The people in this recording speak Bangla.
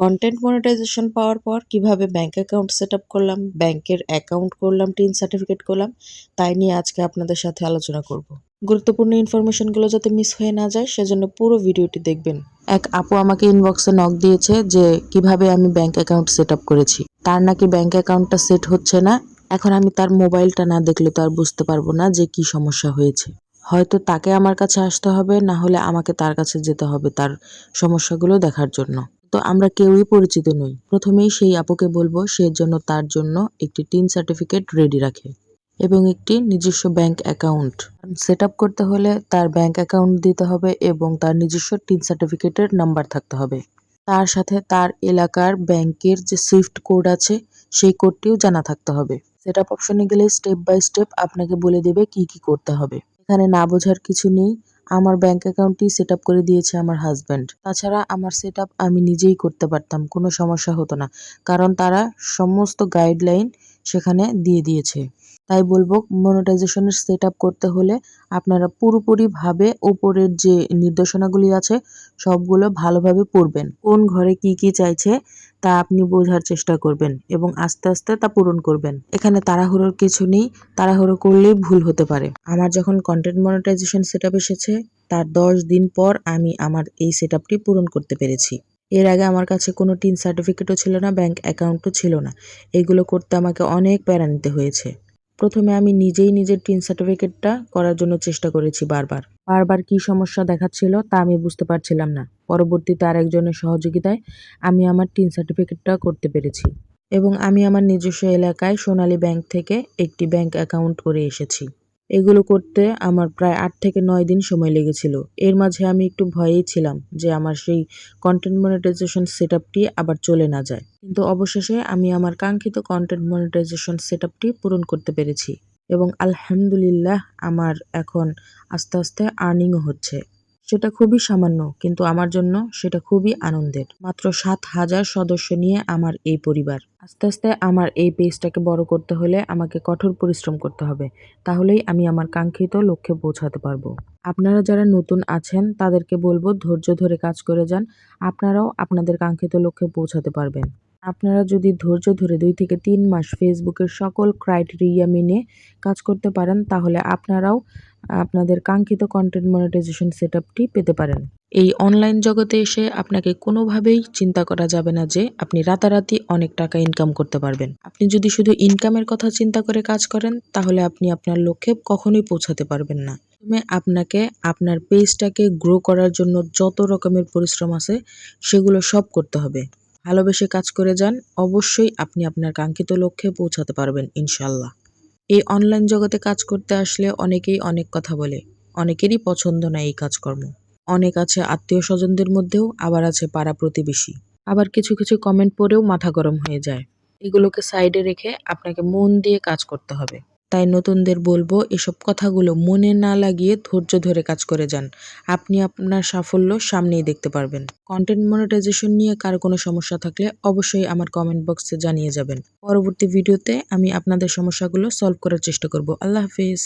কন্টেন্ট মনিটাইজেশন পাওয়ার পর কীভাবে ব্যাংক অ্যাকাউন্ট সেট আপ করলাম ব্যাংকের অ্যাকাউন্ট করলাম টিন সার্টিফিকেট করলাম, তাই নিয়ে আজকে আপনাদের সাথে আলোচনা করব। গুরুত্বপূর্ণ ইনফরমেশনগুলো যাতে মিস হয়ে না যায়, সেজন্য পুরো ভিডিওটি দেখবেন। এক আপু আমাকে ইনবক্সে নক দিয়েছে যে, কীভাবে আমি ব্যাংক অ্যাকাউন্ট সেট আপ করেছি? তার নাকি ব্যাংক অ্যাকাউন্টটা সেট হচ্ছে না। এখন আমি তার মোবাইলটা না দেখলে তো আর বুঝতে পারব না যে কি সমস্যা হয়েছে। হয়তো তাকে আমার কাছে আসতে হবে, না হলে আমাকে তার কাছে যেতে হবে তার সমস্যাগুলো দেখার জন্য। তো আমরা কেউই পরিচিত নই। প্রথমেই সেই আপুকে বলব, সে জন্য তার জন্য একটি টিন সার্টিফিকেট রেডি রাখে এবং একটি নিজস্ব ব্যাংক অ্যাকাউন্ট। সেট করতে হলে তার ব্যাংক অ্যাকাউন্ট দিতে হবে এবং তার নিজস্ব টিন সার্টিফিকেটের নাম্বার থাকতে হবে। তার সাথে তার এলাকার ব্যাংকের যে সুইফট কোড আছে, সেই কোডটিও জানা থাকতে হবে। সেট আপ অপশনে গেলে স্টেপ বাই স্টেপ আপনাকে বলে দেবে কি কি করতে হবে। এখানে না বোঝার কিছু নেই। আমার ব্যাংক অ্যাকাউন্টটি সেট করে দিয়েছে আমার হাজব্যান্ড তাছাড়া আমার সেট আমি নিজেই করতে পারতাম, কোনো সমস্যা হতো না। কারণ তারা সমস্ত গাইডলাইন সেখানে দিয়ে দিয়েছে। তাই বলব মনিটাইজেশনের সেট করতে হলে আপনারা পুরোপুরিভাবে ওপরের যে নির্দেশনাগুলি আছে, সবগুলো ভালোভাবে পড়বেন। কোন ঘরে কি কি চাইছে তা আপনি বোঝার চেষ্টা করবেন এবং আস্তে আস্তে তা পূরণ করবেন। এখানে তাড়াহুড়োর কিছু নেই, তাড়াহুড়ো করলেই ভুল হতে পারে। আমার যখন কন্টেন্ট মনিটাইজেশন সেট এসেছে, তার দশ দিন পর আমি আমার এই সেট পূরণ করতে পেরেছি। এর আগে আমার কাছে কোনো টিন সার্টিফিকেটও ছিল না ব্যাংক অ্যাকাউন্টও ছিল না। এগুলো করতে আমাকে অনেক প্যারা নিতে হয়েছে। প্রথমে আমি নিজেই নিজের টিন সার্টিফিকেটটা করার জন্য চেষ্টা করেছি বারবার। বারবার কি সমস্যা দেখাচ্ছিল তা আমি বুঝতে পারছিলাম না। পরবর্তীতে আরেকজনের সহযোগিতায় আমি আমার টিন সার্টিফিকেটটা করতে পেরেছি এবং আমি আমার নিজস্ব এলাকায় সোনালী ব্যাংক থেকে একটি ব্যাংক অ্যাকাউন্ট করে এসেছি। এগুলো করতে আমার প্রায় আট থেকে নয় দিন সময় লেগেছিল। এর মাঝে আমি একটু ভয়েই ছিলাম যে আমার সেই কন্টেন্ট মনিটাইজেশন সেট আবার চলে না যায়। কিন্তু অবশেষে আমি আমার কাঙ্ক্ষিত কন্টেন্ট মনিটাইজেশন সেট পূরণ করতে পেরেছি এবং আলহামদুলিল্লাহ আমার এখন আস্তে আস্তে আর্নিংও হচ্ছে। সেটা খুবই সামান্য, কিন্তু আমার জন্য সেটা খুবই আনন্দের। মাত্র সাত হাজার সদস্য নিয়ে আমার এই পরিবার। আস্তে আস্তে আমার এই পেজটাকে বড় করতে হলে আমাকে কঠোর পরিশ্রম করতে হবে। তাহলেই আমি আমার কাঙ্ক্ষিত লক্ষ্যে পৌঁছাতে পারব। আপনারা যারা নতুন আছেন, তাদেরকে বলব ধৈর্য ধরে কাজ করে যান। আপনারাও আপনাদের কাঙ্ক্ষিত লক্ষ্যে পৌঁছাতে পারবেন। আপনারা যদি ধৈর্য ধরে দুই থেকে তিন মাস ফেসবুকের সকল ক্রাইটেরিয়া মেনে কাজ করতে পারেন, তাহলে আপনারাও আপনাদের কাঙ্ক্ষিত কন্টেন্ট মনিটাইজেশন সেট পেতে পারেন। এই অনলাইন জগতে এসে আপনাকে কোনোভাবেই চিন্তা করা যাবে না যে আপনি রাতারাতি অনেক টাকা ইনকাম করতে পারবেন। আপনি যদি শুধু ইনকামের কথা চিন্তা করে কাজ করেন, তাহলে আপনি আপনার লক্ষ্যে কখনোই পৌঁছাতে পারবেন না। প্রথমে আপনাকে আপনার পেজটাকে গ্রো করার জন্য যত রকমের পরিশ্রম আছে, সেগুলো সব করতে হবে। ভালোবেসে কাজ করে যান, অবশ্যই আপনি আপনার কাঙ্ক্ষিত লক্ষ্যে পৌঁছাতে পারবেন ইনশাল্লাহ এই অনলাইন জগতে কাজ করতে আসলে অনেকেই অনেক কথা বলে, অনেকেরই পছন্দ না এই কাজকর্ম। অনেক আছে আত্মীয় স্বজনদের মধ্যেও, আবার আছে পাড়া প্রতিবেশী। আবার কিছু কিছু কমেন্ট পড়েও মাথা গরম হয়ে যায়। এগুলোকে সাইডে রেখে আপনাকে মন দিয়ে কাজ করতে হবে। তাই নতুনদের বলব, এসব কথাগুলো মনে না লাগিয়ে ধৈর্য ধরে কাজ করে যান। আপনি আপনার সাফল্য সামনেই দেখতে পারবেন। কন্টেন্ট মনিটাইজেশন নিয়ে কারও কোনো সমস্যা থাকলে অবশ্যই আমার কমেন্ট বক্সে জানিয়ে যাবেন। পরবর্তী ভিডিওতে আমি আপনাদের সমস্যাগুলো সলভ করার চেষ্টা করব। আল্লাহ হাফিজ।